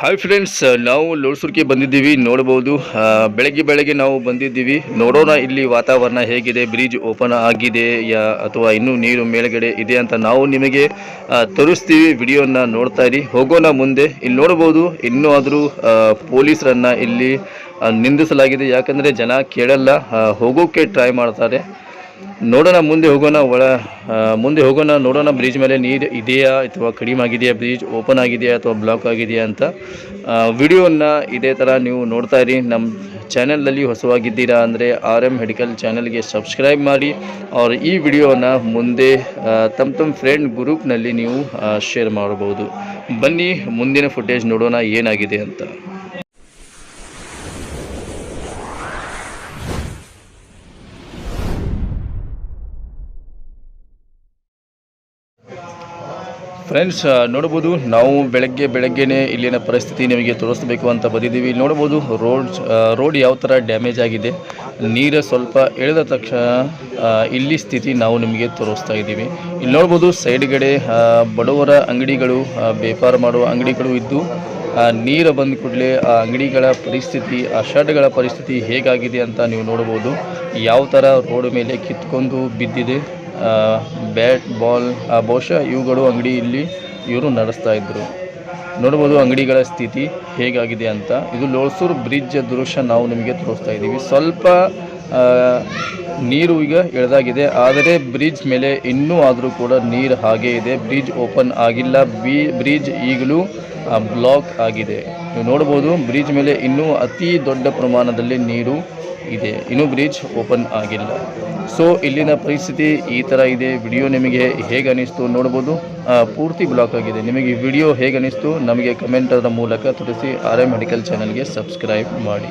Hi friends ನಾವು ಲೋಡ್ಸುರ್ಕಿ ಬಂದಿದ್ದೀವಿ ನೋಡ್ಬೋದು. ಆ, ಬೆಳಗ್ಗೆ ಬೆಳಗ್ಗೆ ನಾವು ಬಂದಿದ್ದೀವಿ. ನೋಡೋಣ ಇಲ್ಲಿ ವಾತಾವರಣ ಹೇಗಿದೆ ಬ್ರಿಡ್ಜ್ ಓಪನ್ ಆಗಿದೆ ಯಾ ಅಥವಾ ಇನ್ನೂ ನೀರು ಮೇಲ್ಗಡೆ ಇದೆ ಅಂತ ನಾವು ನಿಮಗೆ ತೋರಿಸ್ತೀವಿ. ವಿಡಿಯೋನ ನೋಡ್ತಾ ಇರಿ. ಹೋಗೋಣ ಮುಂದೆ. ಇಲ್ಲಿ ನೋಡ್ಬೋದು ಇನ್ನೂ ಆದರೂ ಪೊಲೀಸರನ್ನು ಇಲ್ಲಿ ನಿಂದಿಸಲಾಗಿದೆ. ಯಾಕಂದರೆ ಜನ ಕೇಳಲ್ಲ. ಹೋಗೋಕ್ಕೆ ಟ್ರೈ ಮಾಡ್ತಾರೆ. ನೋಡೋಣ, ಮುಂದೆ ಹೋಗೋಣ, ಒಳ ಮುಂದೆ ಹೋಗೋಣ, ನೋಡೋಣ ಬ್ರಿಡ್ಜ್ ಮೇಲೆ ನೀರು ಇದೆಯಾ ಅಥವಾ ಕಡಿಮೆ ಆಗಿದೆಯಾ ಬ್ರಿಡ್ಜ್ ಓಪನ್ ಆಗಿದೆಯಾ ಅಥವಾ ಬ್ಲಾಕ್ ಆಗಿದೆಯಾ ಅಂತ. ವಿಡಿಯೋನ ಇದೇ ಥರ ನೀವು ನೋಡ್ತಾ ಇರಿ. ನಮ್ಮ ಚಾನಲಲ್ಲಿ ಹೊಸವಾಗಿದ್ದೀರಾ ಅಂದರೆ ಆರ್ ಎಂ ಮೆಡಿಕಲ್ ಚಾನಲ್ಗೆ ಸಬ್ಸ್ಕ್ರೈಬ್ ಮಾಡಿ. ಅವ್ರ ಈ ವಿಡಿಯೋನ ಮುಂದೆ ತಮ್ಮ ತಮ್ಮ ಫ್ರೆಂಡ್ ಗ್ರೂಪ್ನಲ್ಲಿ ನೀವು ಶೇರ್ ಮಾಡಬಹುದು. ಬನ್ನಿ, ಮುಂದಿನ ಫುಟೇಜ್ ನೋಡೋಣ ಏನಾಗಿದೆ ಅಂತ. ಫ್ರೆಂಡ್ಸ್ ನೋಡ್ಬೋದು ನಾವು ಬೆಳಗ್ಗೆ, ಬೆಳಗ್ಗೆನೇ ಇಲ್ಲಿನ ಪರಿಸ್ಥಿತಿ ನಿಮಗೆ ತೋರಿಸ್ಬೇಕು ಅಂತ ಬಂದಿದ್ದೀವಿ. ನೋಡ್ಬೋದು ರೋಡ್ ರೋಡ್ ಯಾವ ಥರ ಡ್ಯಾಮೇಜ್ ಆಗಿದೆ. ನೀರು ಸ್ವಲ್ಪ ಎಳೆದ ತಕ್ಷಣ ಇಲ್ಲಿ ಸ್ಥಿತಿ ನಾವು ನಿಮಗೆ ತೋರಿಸ್ತಾ ಇದ್ದೀವಿ. ಇಲ್ಲಿ ನೋಡ್ಬೋದು ಸೈಡ್ಗಡೆ ಬಡವರ ಅಂಗಡಿಗಳು ವ್ಯಾಪಾರ ಮಾಡುವ ಅಂಗಡಿಗಳು ಇದ್ದು ನೀರು ಬಂದ ಕೂಡಲೇ ಆ ಅಂಗಡಿಗಳ ಪರಿಸ್ಥಿತಿ, ಆ ಶರ್ಟ್ಗಳ ಪರಿಸ್ಥಿತಿ ಹೇಗಾಗಿದೆ ಅಂತ ನೀವು ನೋಡ್ಬೋದು ಯಾವ ಥರ ರೋಡ್ ಮೇಲೆ ಕಿತ್ಕೊಂಡು ಬಿದ್ದಿದೆ. ಬ್ಯಾಟ್, ಬಾಲ್ ಬಹುಶಃ ಇವುಗಳು ಅಂಗಡಿ ಇಲ್ಲಿ ಇವರು ನಡೆಸ್ತಾ ಇದ್ದರು ನೋಡ್ಬೋದು ಅಂಗಡಿಗಳ ಸ್ಥಿತಿ ಹೇಗಾಗಿದೆ ಅಂತ. ಇದು ಲೋಳ್ಸೂರು ಬ್ರಿಡ್ಜ್ ದೃಶ್ಯ ನಾವು ನಿಮಗೆ ತೋರಿಸ್ತಾ ಇದ್ದೀವಿ. ಸ್ವಲ್ಪ ನೀರು ಈಗ ಎಳೆದಾಗಿದೆ. ಆದರೆ ಬ್ರಿಡ್ಜ್ ಮೇಲೆ ಇನ್ನೂ ಆದರೂ ಕೂಡ ನೀರು ಹಾಗೇ ಇದೆ. ಬ್ರಿಡ್ಜ್ ಓಪನ್ ಆಗಿಲ್ಲ. ಬಿ, ಬ್ರಿಡ್ಜ್ ಈಗಲೂ ಬ್ಲಾಕ್ ಆಗಿದೆ. ನೀವು ನೋಡ್ಬೋದು ಬ್ರಿಡ್ಜ್ ಮೇಲೆ ಇನ್ನೂ ಅತಿ ದೊಡ್ಡ ಪ್ರಮಾಣದಲ್ಲಿ ನೀರು ಇದೆ. ಇನ್ನೂ ಬ್ರಿಡ್ಜ್ ಓಪನ್ ಆಗಿಲ್ಲ. ಸೊ ಇಲ್ಲಿನ ಪರಿಸ್ಥಿತಿ ಈ ಥರ ಇದೆ. ವಿಡಿಯೋ ನಿಮಗೆ ಹೇಗೆ ಅನಿಸ್ತು ನೋಡ್ಬೋದು. ಪೂರ್ತಿ ಬ್ಲಾಕ್ ಆಗಿದೆ. ನಿಮಗೆ ವಿಡಿಯೋ ಹೇಗೆ ಅನಿಸ್ತು ನಮಗೆ ಕಮೆಂಟದ ಮೂಲಕ ತಿಳಿಸಿ. ಆರ್ ಎ ಮೆಡಿಕಲ್ ಚಾನಲ್ಗೆ ಸಬ್ಸ್ಕ್ರೈಬ್ ಮಾಡಿ.